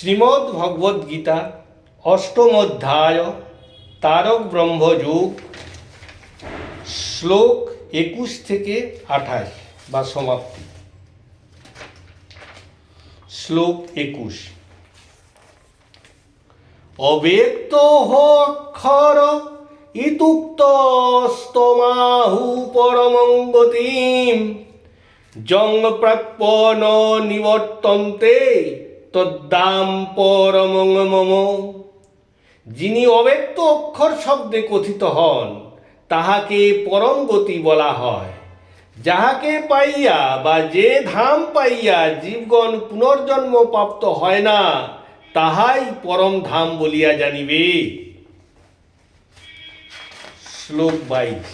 শ্রীমদ্ ভগবদ গীতা অষ্টম অধ্যায় তারক ব্রহ্মযোগ, শ্লোক একুশ থেকে আঠাশ বা সমাপ্তি। শ্লোক একুশ। অব্যক্ত অক্ষর ইতুক্ত স্তমাহু পরমঙ্গতিম, জং প্রাপ্য নিবর্তন্তে তদ্দাম পরমং মম। যিনি অব্যক্ত অক্ষর শব্দে কথিত হন, তাহাকে পরম গতি বলা হয়। যাহাকে পাইয়া বা যে ধাম পাইয়া জীবগণ পুনর্জন্ম প্রাপ্ত হয় না, তাহাই পরম ধাম বলিয়া জানিবে। শ্লোক বাইশ।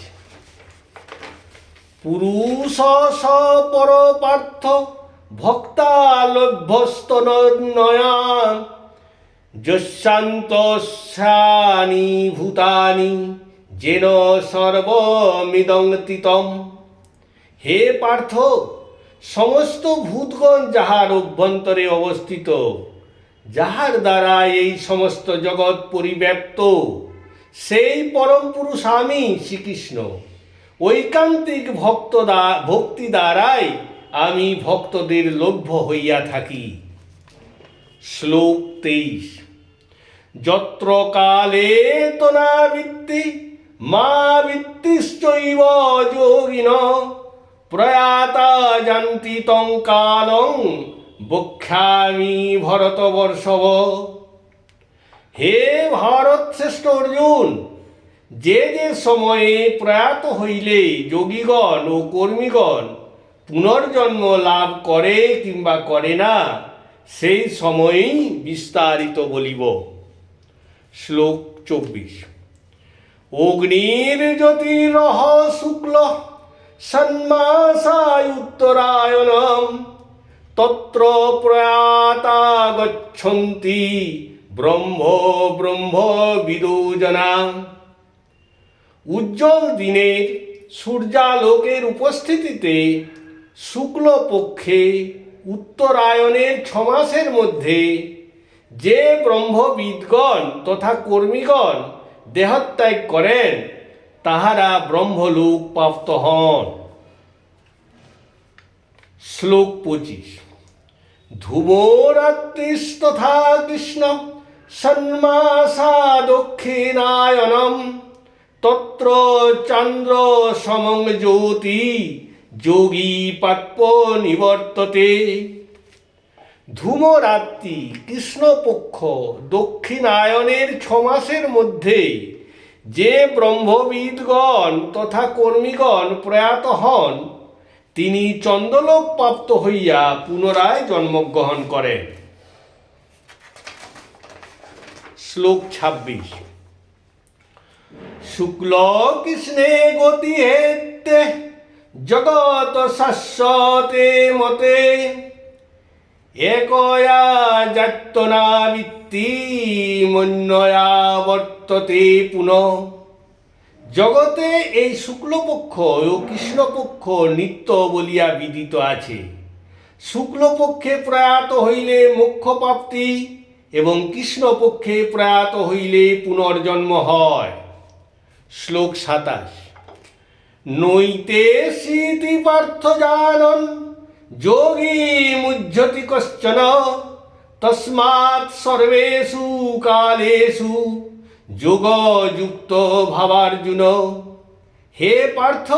পুরুষ স পর পার্থ ভক্তা লভ্যস্তনয়ান যশান্তস্যানি ভূতানি, যেন সর্বমিদং তিতম। হে পার্থ, সমস্ত ভূতগণ যাহার অভ্যন্তরে অবস্থিত, যাহার দ্বারা এই সমস্ত জগৎ পরিব্যাপ্ত, সেই পরম পুরুষ আমি শ্রীকৃষ্ণ। ঐকান্তিক ভক্ত ভক্তি দ্বারাই আমি ভক্তদের লভ্য হইয়া থাকি। শ্লোক তেইশ। যত্র কালে তোনা বৃত্তি মা বৃত্তিশ্চৈব যোগিন, প্রয়াতা জান্তি তং কালং বক্ষ্যামি ভরতবর্ষব হে ভারত শ্রেষ্ঠ অর্জুন, যে যে সময়ে প্রয়াত হইলে যোগীগণ ও কর্মীগণ পুনর্জন্ম লাভ করে কিংবা করে না, সেই সময়েই বিস্তারিত বলিব। শ্লোক চব্বিশ। অগ্নির জ্যোতিরহ শুক্ল, সন্মাসায় উত্তরায়ণম, তত্র প্রয়াতা গচ্ছন্তি ব্রহ্ম ব্রহ্ম বিদুজনা উজ্জ্বল দিনের সূর্যালোকের উপস্থিতিতে শুক্লপক্ষে উত্তরায়ণের ছমাসের মধ্যে যে ব্রহ্মবিদগণ তথা কর্মীগণ দেহত্যাগ করেন, তাহারা ব্রহ্মলোক প্রাপ্ত হন। শ্লোক পঁচিশ। ধূমরাত্রিস্তথা কৃষ্ণ সন্মাসা দক্ষিণায়নম তত্র চন্দ্র সমং জ্যোতি যোগী পাপ্য নিবর্ততে। ধূমরাত্রি কৃষ্ণপক্ষ দক্ষিণায়নের ছমাসের মধ্যে যে ব্রহ্মবিদগণ তথা কর্মীগণ প্রয়াত হন, তিনি চন্দ্রলোক প্রাপ্ত হইয়া পুনরায় জন্মগ্রহণ করেন। শ্লোক ছাব্বিশ। শুক্ল কৃষ্ণে গতি হেতে জগত শাশ্বতে মতে একয়া যাত্তনা বৃত্তি মন্যয়া বর্ততে পুনঃ। জগতে এই শুক্লপক্ষ ও কৃষ্ণপক্ষ নিত্য বলিয়া বিদিত আছে। শুক্লপক্ষে প্রয়াত হইলে মোক্ষ প্রাপ্তি এবং কৃষ্ণপক্ষে প্রয়াত হইলে পুনর্জন্ম হয়। শ্লোক সাতাশ। নৈতে স্মৃতি পার্থ জানন, যোগী মুহ্যতি কশ্চন, তস্মাৎ সর্বেষু কালেষু, যোগযুক্ত ভাবার্জুন। হে পার্থ,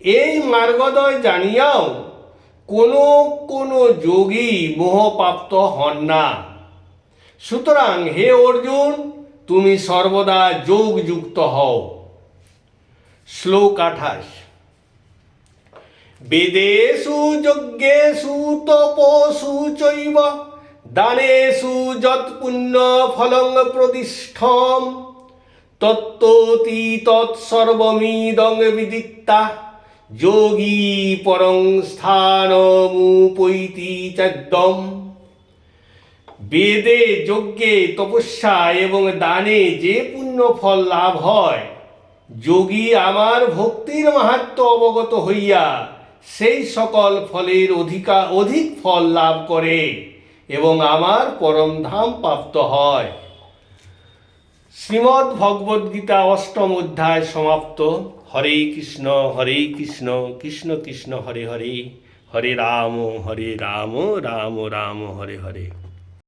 এই মার্গদয় জানিয়াও, কোনো কোনো যোগী মোহপ্রাপ্ত হন না। সুতরাং হে অর্জুন, তুমি সর্বদা যোগযুক্ত হও। শ্লোক আঠাশ বেদেষু যজ্ঞেষু তপসু চৈব দানেষু যৎ পুণ্য ফলং প্রতিষ্ঠম তত্ত্বতি তৎসর্বমিদং বিদিত্তা যোগী পরং স্থানমুপৈতি চাদ্যম বেদে যজ্ঞে তপস্যা এবং দানে যে পুণ্য ফল লাভ হয় যোগী আমার ভক্তির মাহাত্ম অবগত হইয়া সেই সকল ফলের অধিকা, অধিক ফল লাভ করে এবং আমার পরম ধাম প্রাপ্ত হয়। শ্রীমদ্ ভগবদ গীতা অষ্টম অধ্যায় সমাপ্ত। হরে কৃষ্ণ হরে কৃষ্ণ কৃষ্ণ কৃষ্ণ, হরে হরে হরে রাম হরে রাম রাম রাম, হরে হরে।